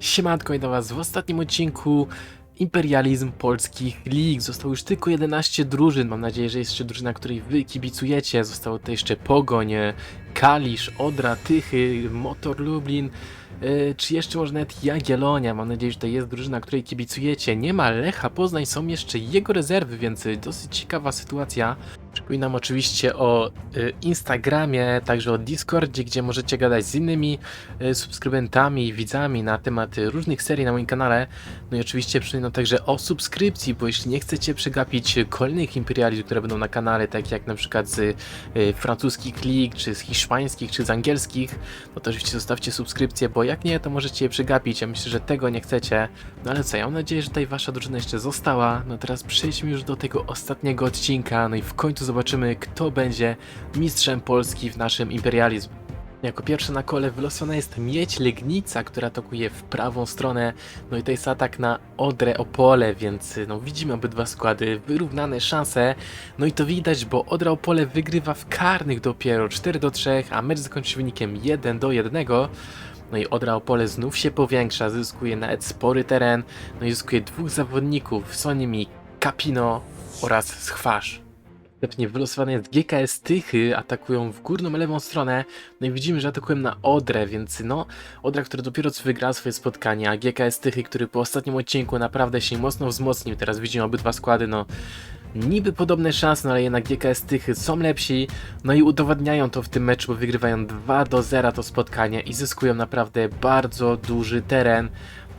Siemanko i do Was w ostatnim odcinku Imperializm Polskich Lig. Zostało już tylko 11 drużyn. Mam nadzieję, że jest jeszcze drużyna, której Wy kibicujecie. Zostało tutaj jeszcze Pogoń, e, Kalisz, Odra, Tychy, Motor Lublin. e, Czy jeszcze może nawet Jagiellonia? Mam nadzieję, że to jest drużyna, której kibicujecie. Nie ma Lecha Poznań, są jeszcze jego rezerwy, więc dosyć ciekawa sytuacja. Przypominam oczywiście o y, Instagramie, także o Discordzie, gdzie możecie gadać z innymi y, subskrybentami i widzami na temat y, różnych serii na moim kanale. No i oczywiście przypominam także o subskrypcji, bo jeśli nie chcecie przegapić kolejnych imperializmów, które będą na kanale, tak jak na przykład z francuskich lig, czy z hiszpańskich, czy z angielskich, no to oczywiście zostawcie subskrypcję, bo jak nie, to możecie je przegapić. Ja myślę, że tego nie chcecie. No ale co, ja mam nadzieję, że tutaj wasza drużyna jeszcze została. No teraz przejdźmy już do tego ostatniego odcinka, no i w końcu zobaczymy, kto będzie mistrzem Polski w naszym imperializm. Jako pierwsza na kole wylosowana jest Miedź Legnica, która atakuje w prawą stronę. No i to jest atak na Odrę Opole, więc no widzimy obydwa składy, wyrównane szanse. No i to widać, bo Odra Opole wygrywa w karnych dopiero 4 do 3, a mecz zakończy się wynikiem 1 do 1. No i Odra Opole znów się powiększa, zyskuje nawet spory teren, no i zyskuje dwóch zawodników, są nimi Kapino oraz Schwarz. Następnie wylosowane jest GKS Tychy, atakują w górną lewą stronę, no i widzimy, że atakują na Odrę, więc no, Odra, który dopiero co wygrał swoje spotkanie, a GKS Tychy, który po ostatnim odcinku naprawdę się mocno wzmocnił, teraz widzimy obydwa składy, no niby podobne szanse, no ale jednak GKS Tychy są lepsi, no i udowadniają to w tym meczu, bo wygrywają 2 do 0 to spotkanie i zyskują naprawdę bardzo duży teren.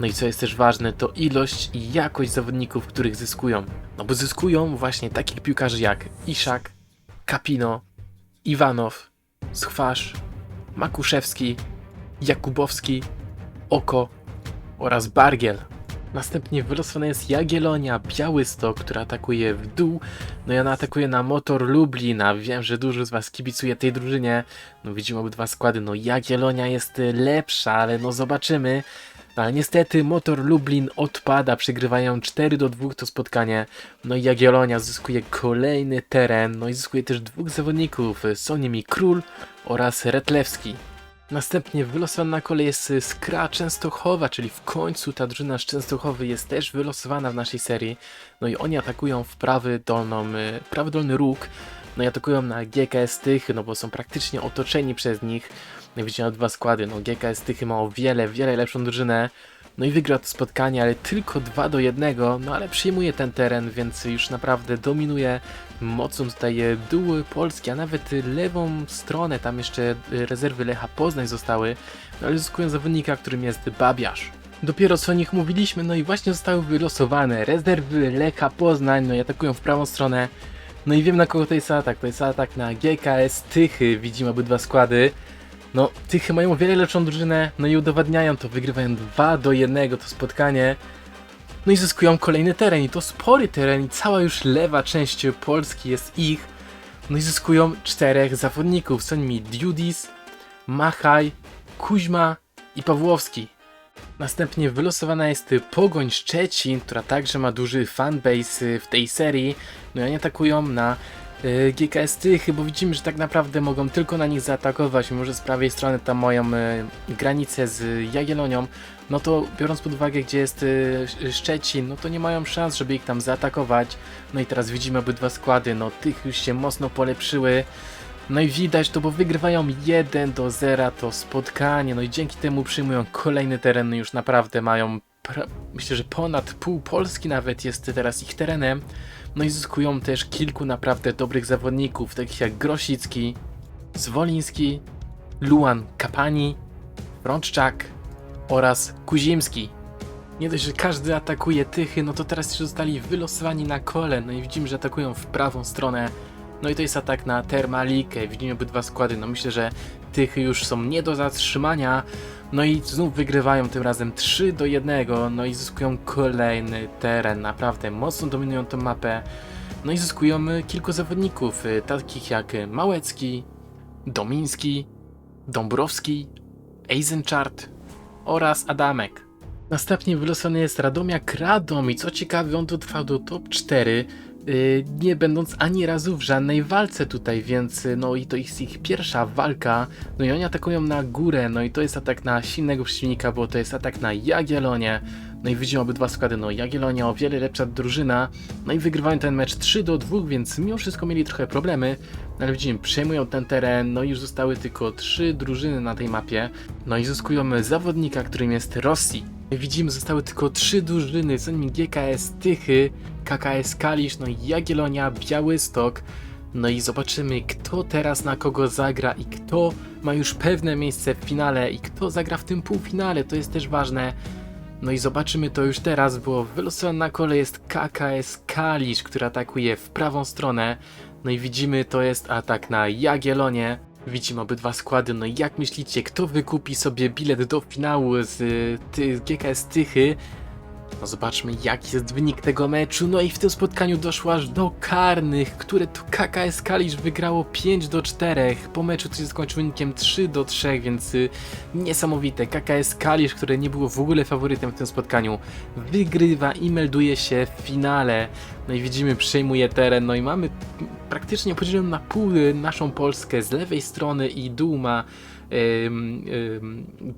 No i co jest też ważne, to ilość i jakość zawodników, których zyskują. No bo zyskują właśnie takich piłkarzy jak Iszak, Kapino, Iwanow, Schwarz, Makuszewski, Jakubowski, Oko oraz Bargiel. Następnie wylosowana jest Jagiellonia, Białystok, która atakuje w dół. No i ona atakuje na Motor Lublina. Wiem, że dużo z was kibicuje tej drużynie. No widzimy obydwa składy. No Jagiellonia jest lepsza, ale no zobaczymy. Ale niestety Motor Lublin odpada, przegrywają 4 do 2 to spotkanie. No i Jagiellonia zyskuje kolejny teren, no i zyskuje też dwóch zawodników, są nimi Król oraz Retlewski. Następnie wylosowana na kolej jest Skra Częstochowa, czyli w końcu ta drużyna z Częstochowy jest też wylosowana w naszej serii. No i oni atakują w prawy, dolną, y, prawy dolny róg. No i atakują na GKS Tychy, no bo są praktycznie otoczeni przez nich. No i widzimy dwa składy, no GKS Tychy ma o wiele, wiele lepszą drużynę. No i wygra to spotkanie, ale tylko 2 do 1, no ale przyjmuje ten teren, więc już naprawdę dominuje mocą tutaj dół Polski, a nawet lewą stronę, tam jeszcze rezerwy Lecha Poznań zostały, no ale zyskują zawodnika, którym jest Babiarz. Dopiero co o nich mówiliśmy, no i właśnie zostały wylosowane rezerwy Lecha Poznań, no i atakują w prawą stronę. No i wiem na kogo to jest atak, to jest atak na GKS Tychy, widzimy obydwa składy. No, Tychy mają o wiele lepszą drużynę, no i udowadniają to, wygrywają 2 do 1 to spotkanie. No i zyskują kolejny teren i to spory teren i cała już lewa część Polski jest ich. No i zyskują czterech zawodników, są nimi Dudis, Machaj, Kuźma i Pawłowski. Następnie wylosowana jest Pogoń Szczecin, która także ma duży fanbase w tej serii. No i oni atakują na y, GKS Tychy, bo widzimy, że tak naprawdę mogą tylko na nich zaatakować, mimo że z prawej strony tam mają y, granicę z Jagiellonią, no to biorąc pod uwagę, gdzie jest y, Szczecin, no to nie mają szans, żeby ich tam zaatakować. No i teraz widzimy obydwa składy, no tych już się mocno polepszyły. No i widać to, bo wygrywają 1 do 0 to spotkanie, no i dzięki temu przyjmują kolejny teren, no już naprawdę mają, myślę, że ponad pół Polski nawet jest teraz ich terenem. No i zyskują też kilku naprawdę dobrych zawodników, takich jak Grosicki, Zwoliński, Luan Kapani, Rączczak oraz Kuzimski. Nie dość, że każdy atakuje Tychy, no to teraz jeszcze zostali wylosowani na kole, no i widzimy, że atakują w prawą stronę. No i to jest atak na Termalikę, widzimy obydwa składy, no myślę, że Tychy już są nie do zatrzymania. No i znów wygrywają tym razem 3 do 1, no i zyskują kolejny teren, naprawdę mocno dominują tę mapę. No i zyskują y, kilku zawodników, y, takich jak y, Małecki, Domiński, Dąbrowski, Eisenchart oraz Adamek. Następnie wylosowany jest Radomia Radom i co ciekawe on dotrwał do top 4, y, nie będąc ani razu w żadnej walce tutaj, więc y, no i to jest ich pierwsza walka, no i oni atakują na górę, no i to jest atak na silnego przeciwnika, bo to jest atak na Jagiellonie, no i widzimy obydwa składy, no Jagiellonia o wiele lepsza drużyna, no i wygrywają ten mecz 3 do 2, więc mimo wszystko mieli trochę problemy, no ale widzimy, przejmują ten teren, no i już zostały tylko 3 drużyny na tej mapie, no i zyskują zawodnika, którym jest Rossi. Widzimy, zostały tylko 3 drużyny, co nimi GKS Tychy, KKS Kalisz, no i Jagiellonia, Białystok, no i zobaczymy, kto teraz na kogo zagra i kto ma już pewne miejsce w finale i kto zagra w tym półfinale, to jest też ważne. No i zobaczymy to już teraz, bo wylosowana na kole jest KKS Kalisz, który atakuje w prawą stronę. No i widzimy, to jest atak na Jagiellonię. Widzimy obydwa składy, no i jak myślicie, kto wykupi sobie bilet do finału z y, ty, GKS Tychy? No zobaczmy jaki jest wynik tego meczu, no i w tym spotkaniu doszło aż do karnych, które to KKS Kalisz wygrało 5 do 4, po meczu to się skończył wynikiem 3 do 3, więc y, niesamowite. KKS Kalisz, które nie było w ogóle faworytem w tym spotkaniu, wygrywa i melduje się w finale. No i widzimy, przejmuje teren, no i mamy praktycznie podzieloną na pół y, naszą Polskę, z lewej strony i dół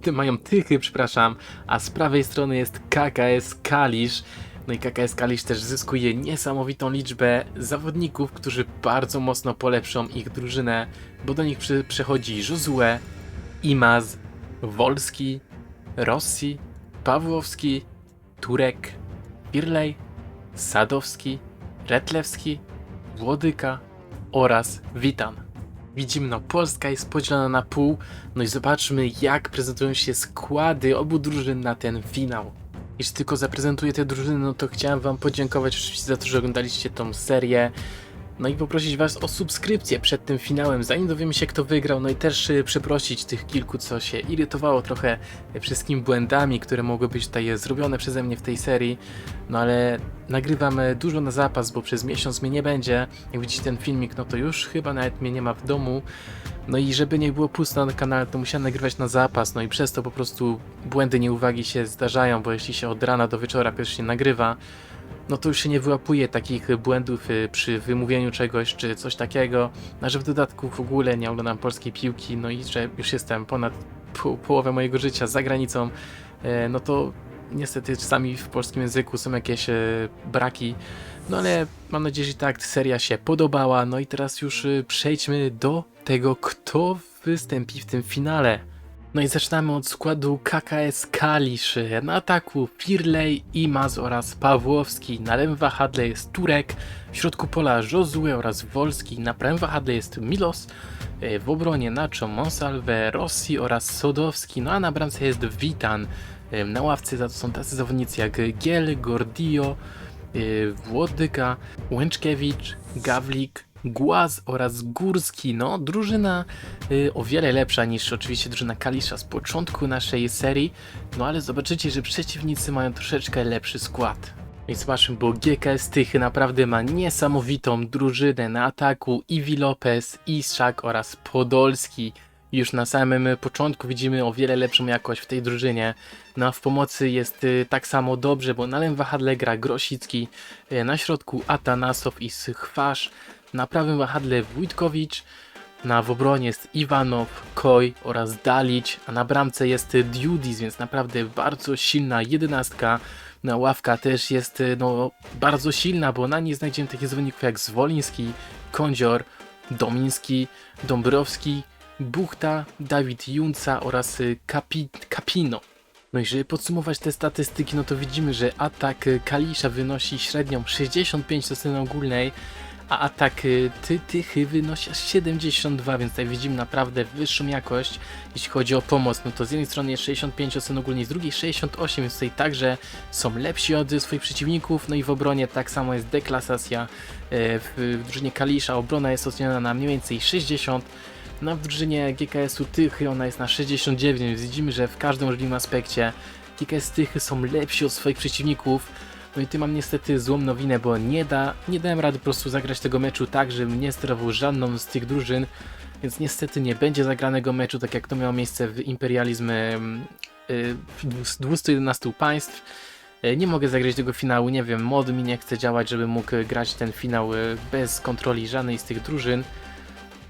ty, mają tychy, przepraszam, a z prawej strony jest KKS Kalisz. No i KKS Kalisz też zyskuje niesamowitą liczbę zawodników, którzy bardzo mocno polepszą ich drużynę, bo do nich przy, przechodzi Imaz, Wolski, Rossi, Pawłowski, Turek, Pirlej, Sadowski, Retlewski, Włodyka oraz Witan. Widzimy, no Polska jest podzielona na pół, no i zobaczmy jak prezentują się składy obu drużyn na ten finał. Jeśli tylko zaprezentuję te drużyny, no to chciałem wam podziękować oczywiście za to, że oglądaliście tą serię. No i poprosić was o subskrypcję przed tym finałem, zanim dowiemy się kto wygrał, no i też y, przeprosić tych kilku, co się irytowało trochę y, wszystkimi błędami, które mogły być tutaj y, zrobione przeze mnie w tej serii. No ale nagrywam dużo na zapas, bo przez miesiąc mnie nie będzie. Jak widzicie ten filmik, no to już chyba nawet mnie nie ma w domu. No i żeby nie było pusto na kanale, to musiałem nagrywać na zapas, no i przez to po prostu błędy, nieuwagi się zdarzają, bo jeśli się od rana do wieczora pierwszy nagrywa, no to już się nie wyłapuje takich błędów y, przy wymówieniu czegoś czy coś takiego, a że w dodatku w ogóle nie oglądam polskiej piłki, no i że już jestem ponad po, połowę mojego życia za granicą, e, no to niestety czasami w polskim języku są jakieś e, braki, no ale mam nadzieję, że tak seria się podobała, no i teraz już y, przejdźmy do tego, kto wystąpi w tym finale. No i zaczynamy od składu KKS Kalisz. Na ataku Firley, Imaz oraz Pawłowski. Na lewym wahadle jest Turek. W środku pola Josue oraz Wolski. Na prawym wahadle jest Milos. E, W obronie Nacho, Monsalve, Rossi oraz Sodowski. No a na bramce jest Witan. E, Na ławce za to są tacy zawodnicy jak Giel, Gordio, e, Włodyka, Łęczkiewicz, Gawlik, Głaz oraz Górski. No, drużyna y, o wiele lepsza niż oczywiście drużyna Kalisza z początku naszej serii, no ale zobaczycie, że przeciwnicy mają troszeczkę lepszy skład. I zobaczmy, bo GKS Tychy naprawdę ma niesamowitą drużynę na ataku Iwi Lopez, Iszak oraz Podolski. Już na samym początku widzimy o wiele lepszą jakość w tej drużynie. No a w pomocy jest y, tak samo dobrze, bo na lewym wahadle gra Grosicki, y, na środku Atanasow i Chwasz, na prawym wahadle Wójtkowicz, na w obronie jest Iwanow, Koj oraz Dalić, a na bramce jest Diudis, więc naprawdę bardzo silna jedenastka. Na ławka też jest y, no, bardzo silna, bo na niej znajdziemy takich zawodników jak Zwoliński, Kądzior, Domiński, Dąbrowski, Buchta, Dawid Junca oraz y, Kapi, Kapino. No i żeby podsumować te statystyki, no to widzimy, że atak y, Kalisza wynosi średnią 65 do sceny ogólnej, a atak y, ty, Tychy wynosi aż 72, więc tutaj widzimy naprawdę wyższą jakość, jeśli chodzi o pomoc. No to z jednej strony jest 65 ocen ogólnej, z drugiej 68, więc tutaj także są lepsi od swoich przeciwników, no i w obronie tak samo jest deklasacja. E, W, drużynie Kalisza obrona jest oceniona na mniej więcej 60, no a w drużynie GKS-u Tychy ona jest na 69, więc widzimy, że w każdym możliwym aspekcie GKS Tychy są lepsi od swoich przeciwników. No i tu mam niestety złą nowinę, bo nie da, nie dałem rady po prostu zagrać tego meczu tak, żebym nie sterował żadną z tych drużyn, więc niestety nie będzie zagranego meczu, tak jak to miało miejsce w Imperializm em, y, 211 państw. E, Nie mogę zagrać tego finału, nie wiem, mod mi nie chce działać, żeby mógł grać ten finał e, bez kontroli żadnej z tych drużyn.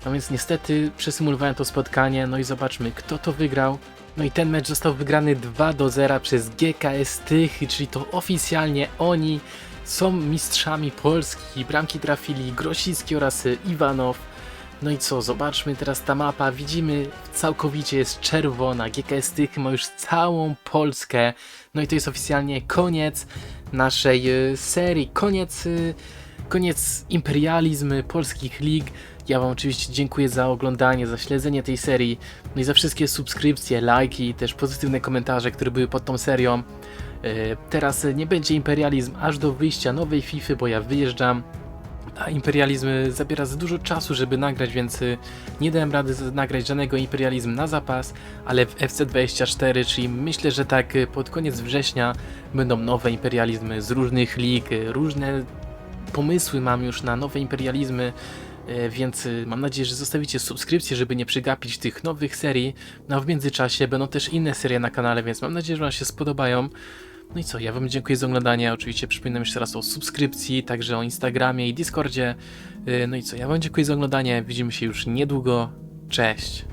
No więc niestety przesymulowałem to spotkanie, no i zobaczmy kto to wygrał. No i ten mecz został wygrany 2 do 0 przez GKS Tychy, czyli to oficjalnie oni są mistrzami Polski. Bramki trafili Grosicki oraz Iwanow. No i co, zobaczmy teraz ta mapa, widzimy całkowicie jest czerwona, GKS Tychy ma już całą Polskę. No i to jest oficjalnie koniec naszej e, serii, koniec, e, koniec imperializm polskich lig. Ja Wam oczywiście dziękuję za oglądanie, za śledzenie tej serii, no i za wszystkie subskrypcje, lajki i też pozytywne komentarze, które były pod tą serią. E, Teraz nie będzie imperializm aż do wyjścia nowej FIFA, bo ja wyjeżdżam. A imperializm zabiera za dużo czasu, żeby nagrać, więc e, nie dałem rady nagrać żadnego imperializm na zapas, ale w FC24, czyli myślę, że tak e, pod koniec września będą nowe imperializmy z różnych lig, różne pomysły mam już na nowe imperializmy, więc e, mam nadzieję, że zostawicie subskrypcję, żeby nie przegapić tych nowych serii. No a w międzyczasie będą też inne serie na kanale, więc mam nadzieję, że Wam się spodobają. No i co, ja Wam dziękuję za oglądanie. Oczywiście przypominam jeszcze raz o subskrypcji, także o Instagramie i Discordzie. E, No i co, ja Wam dziękuję za oglądanie. Widzimy się już niedługo. Cześć.